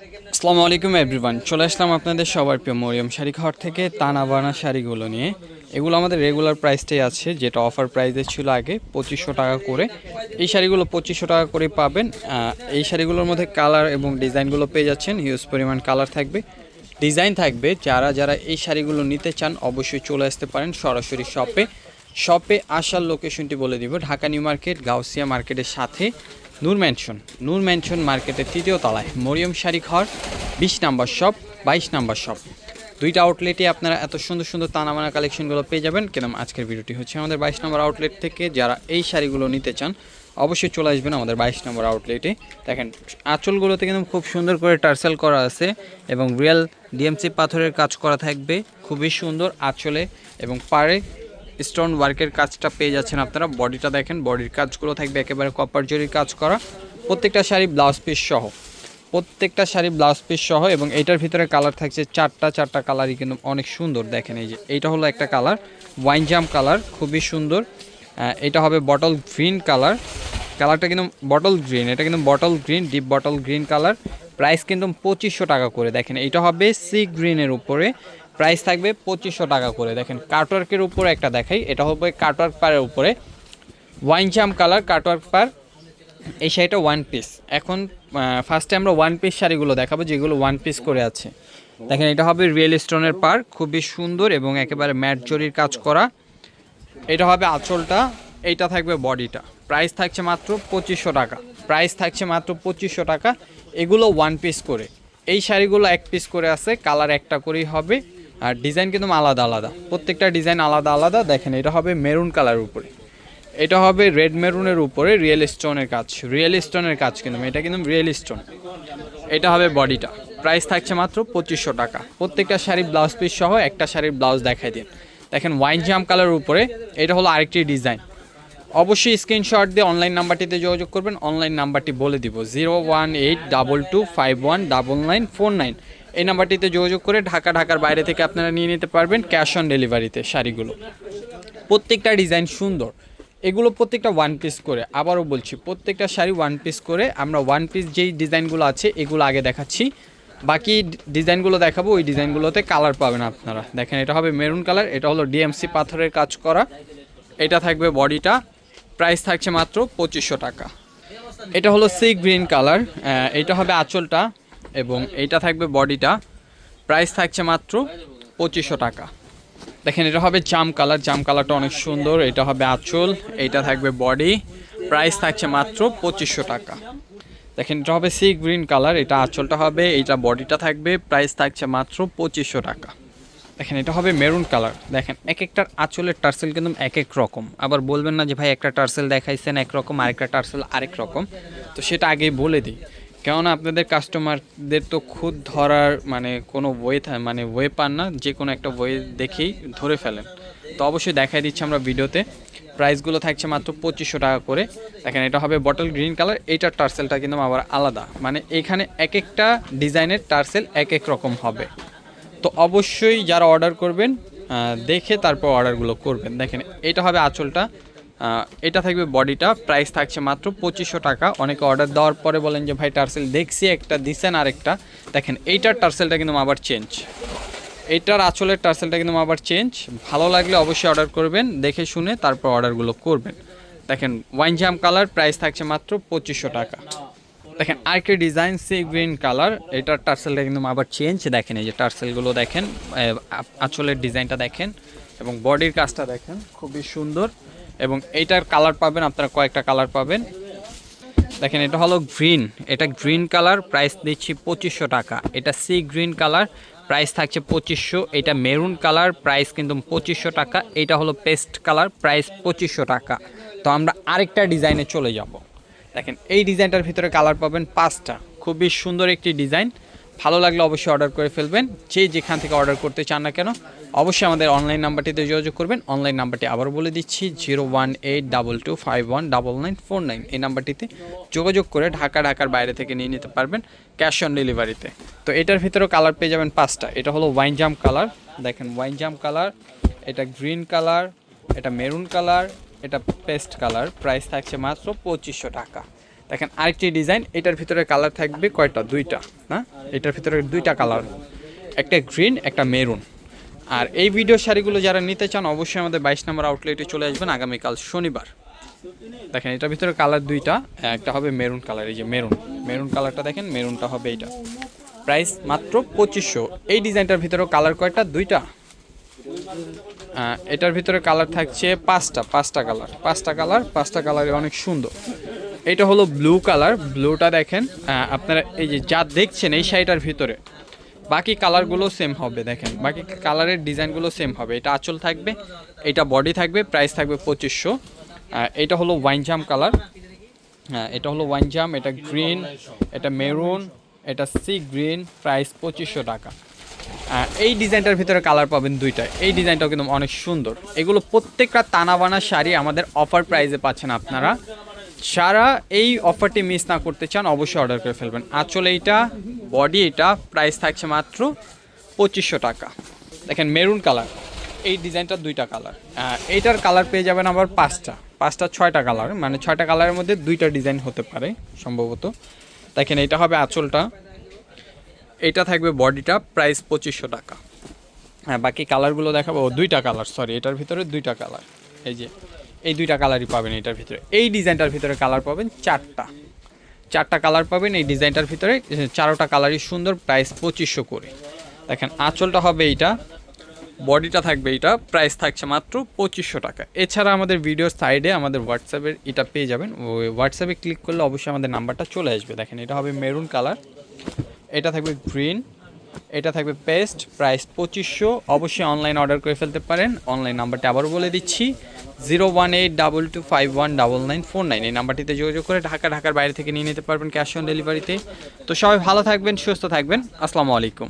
আসসালামু আলাইকুম এভরিওয়ান চলে আসলাম আপনাদের সবার প্রিয় মরিয়ম শাড়ি ঘর থেকে টানা বানা শাড়িগুলো নিয়ে। এগুলো আমাদের রেগুলার প্রাইসটাই আছে, যেটা অফার প্রাইসে ছিল আগে পঁচিশশো টাকা করে। এই শাড়িগুলো পঁচিশশো টাকা করে পাবেন। এই শাড়িগুলোর মধ্যে কালার এবং ডিজাইনগুলো পেয়ে যাচ্ছেন। হিউজ পরিমাণ কালার থাকবে। ডিজাইন থাকবে। যারা যারা এই শাড়িগুলো নিতে চান, অবশ্যই চলে আসতে পারেন সরাসরি শপে শপে আসার লোকেশনটি বলে দিব। ঢাকা নিউ মার্কেট, গাউসিয়া মার্কেটের সাথে। নূর ম্যানশন নূর ম্যানশন মার্কেটের তৃতীয় তলায়। মরিয়ম শাড়ি ঘর বিশ নাম্বার শপ, বাইশ নাম্বার শপ। দুইটা আউটলেটে আপনারা এত সুন্দর সুন্দর তানামানা কালেকশনগুলো পেয়ে যাবেন। কেন আজকের ভিডিওটি হচ্ছে আমাদের বাইশ নম্বর আউটলেট থেকে। যারা এই শাড়িগুলো নিতে চান, অবশ্যই চলে আসবেন আমাদের বাইশ নম্বর আউটলেটে দেখেন, আঁচলগুলোতে কিন্তু খুব সুন্দর করে টার্সেল করা আছে এবং রিয়েল ডিএমসি পাথরের কাজ করা থাকবে। খুবই সুন্দর আঁচলে এবং পাড়ে স্টোন ওয়ার্কের কাজটা পেয়ে যাচ্ছেন আপনারা। বডিটা দেখেন বডির কাজগুলো থাকবে একেবারে কপার জরির কাজ করা। প্রত্যেকটা শাড়ি ব্লাউজ পিস সহ। প্রত্যেকটা শাড়ি ব্লাউজ পিস সহ এবং এইটার ভিতরে কালার থাকছে চারটা চারটা কালারই কিন্তু অনেক সুন্দর দেখেন এই যে। এইটা হলো একটা কালার ওয়াইন জাম কালার খুবই সুন্দর। এটা হবে বটল গ্রিন কালার কালারটা কিন্তু বটল গ্রিন এটা কিন্তু bottle green deep bottle green colour price কিন্তু পঁচিশশো টাকা করে দেখেন। এটা হবে সি গ্রিনের উপরে। প্রাইস থাকবে পঁচিশশো টাকা করে। দেখেন কাটওয়ার্কের উপরে একটা দেখাই। এটা হবে কাটওয়ার্ক পারের উপরে। ওয়াইন জাম কালার কাটওয়ার্ক পার এই শাড়িটা ওয়ান পিস এখন ফার্স্টে আমরা ওয়ান পিস শাড়িগুলো দেখাবো, যেগুলো ওয়ান পিস করে আছে। দেখেন, এটা হবে রিয়েল স্টোনের পার খুবই সুন্দর এবং একেবারে ম্যাট জরির কাজ করা। এটা হবে আঁচলটা, এইটা থাকবে বডিটা। প্রাইস থাকছে মাত্র পঁচিশশো টাকা। প্রাইস থাকছে মাত্র পঁচিশশো টাকা। এগুলো ওয়ান পিস করে। এই শাড়িগুলো এক পিস করে আছে কালার একটা করেই হবে। আর ডিজাইন কিন্তু আলাদা আলাদা। প্রত্যেকটা ডিজাইন আলাদা আলাদা। দেখেন, এটা হবে মেরুন কালার উপরে। এটা হবে রেড মেরুনের উপরে রিয়েল স্টোনের কাজ। রিয়েল স্টোনের কাজ কিন্তু, এটা কিন্তু রিয়েল স্টোন। এটা হবে বডিটা। প্রাইস থাকছে মাত্র পঁচিশশো টাকা। প্রত্যেকটা শাড়ি ব্লাউজ পিস সহ একটা শাড়ির ব্লাউজ দেখাই দিন। দেখেন ওয়াইন জাম কালারের উপরে এটা হলো আরেকটি ডিজাইন। অবশ্যই স্ক্রিনশট দিয়ে অনলাইন নাম্বারটিতে যোগাযোগ করবেন। অনলাইন নাম্বারটি বলে দিব। Zero one eight double two five one double nine four nine এই নাম্বারটিতে যোগাযোগ করে ঢাকা, ঢাকার বাইরে থেকে আপনারা নিয়ে নিতে পারবেন ক্যাশ অন ডেলিভারিতে শাড়িগুলো। প্রত্যেকটা ডিজাইন সুন্দর। এগুলো প্রত্যেকটা ওয়ান পিস করে। আবারও বলছি, প্রত্যেকটা শাড়ি ওয়ান পিস করে। আমরা ওয়ান পিস যেই ডিজাইনগুলো আছে, এগুলো আগে দেখাচ্ছি। বাকি ডিজাইনগুলো দেখাবো, ওই ডিজাইনগুলোতে কালার পাবেন আপনারা। দেখেন, এটা হবে মেরুন কালার এটা হলো ডিএমসি পাথরের কাজ করা। এটা থাকবে বডিটা। প্রাইস থাকছে মাত্র পঁচিশশো টাকা। এটা হলো সি গ্রিন কালার এটা হবে আঁচলটা। এবং এইটা থাকবে বডিটা। প্রাইস থাকছে মাত্র পঁচিশশো টাকা। দেখেন, এটা হবে জাম কালার। জাম কালারটা অনেক সুন্দর। এটা হবে আঁচল। এইটা থাকবে বডি। প্রাইস থাকছে মাত্র পঁচিশশো টাকা। দেখেন, এটা হবে সি গ্রিন কালার। এটা আঁচলটা হবে, এইটা বডিটা থাকবে। প্রাইস থাকছে মাত্র পঁচিশশো টাকা। দেখেন, এটা হবে মেরুন কালার। দেখেন এক একটার আঁচলের টার্সেল কিন্তু এক এক রকম। আবার বলবেন না যে, ভাই, একটা টার্সেল দেখাইছেন একরকম, আরেকটা টার্সেল আরেক রকম। তো সেটা আগেই বলে দিই। কেননা আপনাদের কাস্টমারদের তো খুদ ধরার মানে কোনো ওয়ে মানে ওয়ে পান না, যে কোনো একটা ওয়ে দেখেই ধরে ফেলেন। তো অবশ্যই দেখাই দিচ্ছি আমরা ভিডিওতে। প্রাইসগুলো থাকছে মাত্র পঁচিশশো টাকা করে। দেখেন, এটা হবে বটল গ্রিন কালার এইটার টার্সেলটা কিন্তু আবার আলাদা। মানে এখানে এক একটা ডিজাইনের টার্সেল এক এক রকম হবে। তো অবশ্যই যারা অর্ডার করবেন দেখে তারপর অর্ডারগুলো করবেন। দেখেন, এটা হবে আঁচলটা। এটা থাকবে বডিটা। প্রাইস থাকছে মাত্র পঁচিশশো টাকা। অনেকে অর্ডার দেওয়ার পরে বলেন যে, ভাই, টার্সেল দেখছি, একটা দিছেন আরেকটা। দেখেন, এইটার টার্সেলটা কিন্তু আবার চেঞ্জ এইটার আঁচলের টার্সেলটা কিন্তু আবার চেঞ্জ ভালো লাগলে অবশ্যই অর্ডার করবেন, দেখে শুনে তারপর অর্ডারগুলো করবেন। দেখেন ওয়াইন জাম কালার প্রাইস থাকছে মাত্র পঁচিশশো টাকা। দেখেন, আরেকটি ডিজাইন সি গ্রিন কালার। এটার টার্সেলটা কিন্তু আবার চেঞ্জ দেখেন, এই যে টার্সেলগুলো দেখেন আঁচলের ডিজাইনটা দেখেন এবং বডির কাজটা দেখেন, খুবই সুন্দর। এবং এইটার কালার পাবেন, আপনারা কয়েকটা কালার পাবেন। দেখেন, এটা হলো গ্রিন এটা গ্রিন কালার প্রাইস দিচ্ছি পঁচিশশো টাকা। এটা সি গ্রিন কালার প্রাইস থাকছে পঁচিশশো। এটা মেরুন কালার প্রাইস কিন্তু পঁচিশশো টাকা। এটা হলো পেস্ট কালার প্রাইস পঁচিশশো টাকা। তো আমরা আরেকটা ডিজাইনে চলে যাব। দেখেন, এই ডিজাইনটার ভিতরে কালার পাবেন পাঁচটা। খুবই সুন্দর একটি ডিজাইন ভালো লাগলে অবশ্যই অর্ডার করে ফেলবেন। যে যেখান থেকে অর্ডার করতে চান না কেন অবশ্যই আমাদের অনলাইন নাম্বারটিতে যোগাযোগ করবেন। অনলাইন নাম্বারটি আবারও বলে দিচ্ছি zero one eight double two five one double nine four nine এই নাম্বারটিতে যোগাযোগ করে ঢাকা, ঢাকার বাইরে থেকে নিয়ে নিতে পারবেন ক্যাশ অন ডেলিভারিতে তো এটার ভিতরেও কালার পেয়ে যাবেন পাঁচটা। এটা হলো ওয়াইন জাম কালার দেখেন ওয়াইন জাম কালার এটা গ্রিন কালার এটা মেরুন কালার এটা পেস্ট কালার প্রাইস থাকছে মাত্র পঁচিশশো টাকা। দেখেন আরেকটি ডিজাইন এটার ভিতরে কালার থাকবে কয়টা? দুইটা, না? এটার ভিতরে দুইটা কালার একটা গ্রিন একটা মেরুন আর এই ভিডিও শাড়িগুলো যারা নিতে চান, অবশ্যই আমাদের বাইশ নম্বর আউটলেটে চলে আসবেন আগামীকাল শনিবার। দেখেন, এটার ভিতরে কালার দুইটা, একটা হবে মেরুন কালার এই যে মেরুন মেরুন কালারটা দেখেন মেরুনটা হবে এইটা। প্রাইস মাত্র পঁচিশশো। এই ডিজাইনটার ভিতরেও কালার কয়টা? দুইটা। এটার ভিতরে কালার থাকছে পাঁচটা পাঁচটা কালার পাঁচটা কালার পাঁচটা কালারে অনেক সুন্দর। এটা হলো ব্লু কালার ব্লুটা দেখেন আপনারা এই যে যা দেখছেন এই শাড়িটার ভিতরে বাকি কালারগুলো সেম হবে, দেখেন। বাকি কালারের ডিজাইনগুলো সেম হবে। এটা আঁচল থাকবে, এটা বডি থাকবে প্রাইস থাকবে পঁচিশশো। এটা হলো ওয়াইন জাম কালার হ্যাঁ এটা হলো ওয়াইন জাম এটা গ্রিন এটা মেরুন এটা সি গ্রিন প্রাইস পঁচিশশো টাকা। এই ডিজাইনটার ভিতরে কালার পাবেন দুইটা। এই ডিজাইনটাও কিন্তু অনেক সুন্দর। এগুলো প্রত্যেকটা তানাবানা শাড়ি আমাদের অফার প্রাইসে পাচ্ছেন আপনারা। যারা এই অফারটি মিস না করতে চান, অবশ্যই অর্ডার করে ফেলবেন। আঁচল এইটা বডি এটা প্রাইস থাকছে মাত্র পঁচিশশো টাকা। দেখেন মেরুন কালার এই ডিজাইনটার দুইটা কালার এইটার কালার পেয়ে যাবেন আবার পাঁচটা। পাঁচটা ছয়টা কালার মানে ছয়টা কালারের মধ্যে দুইটা ডিজাইন হতে পারে সম্ভবত। দেখেন এটা হবে আঁচলটা। এটা থাকবে বডিটা প্রাইস পঁচিশশো টাকা। হ্যাঁ বাকি কালারগুলো দেখাবো। দুইটা কালার সরি এটার ভিতরে দুইটা কালার এই যে এই দুইটা কালারই পাবেন এটার ভিতরে। এই ডিজাইনটার ভিতরে কালার পাবেন চারটা। চারটা কালার পাবেন এই ডিজাইনটার ভিতরে চারোটা কালারই সুন্দর প্রাইস পঁচিশশো করে। দেখেন, আঁচলটা হবে এইটা বডিটা থাকবে এটা প্রাইস থাকছে মাত্র পঁচিশশো টাকা। এছাড়া আমাদের ভিডিওর সাইডে আমাদের হোয়াটসঅ্যাপের এটা পেয়ে যাবেন। ওই হোয়াটসঅ্যাপে ক্লিক করলে অবশ্যই আমাদের নাম্বারটা চলে আসবে। দেখেন, এটা হবে মেরুন কালার এটা থাকবে গ্রিন এটা থাকবে পেস্ট প্রাইস পঁচিশশো। অবশ্যই অনলাইন অর্ডার করে ফেলতে পারেন। অনলাইন নাম্বারটা আবারও বলে দিচ্ছি zero one eight double two five one double nine four nine এই নাম্বারটিতে যোগাযোগ করে ঢাকা, ঢাকার বাইরে থেকে নিয়ে নিতে পারবেন ক্যাশ অন ডেলিভারিতে তো সবাই ভালো থাকবেন, সুস্থ থাকবেন। আসসালামু আলাইকুম।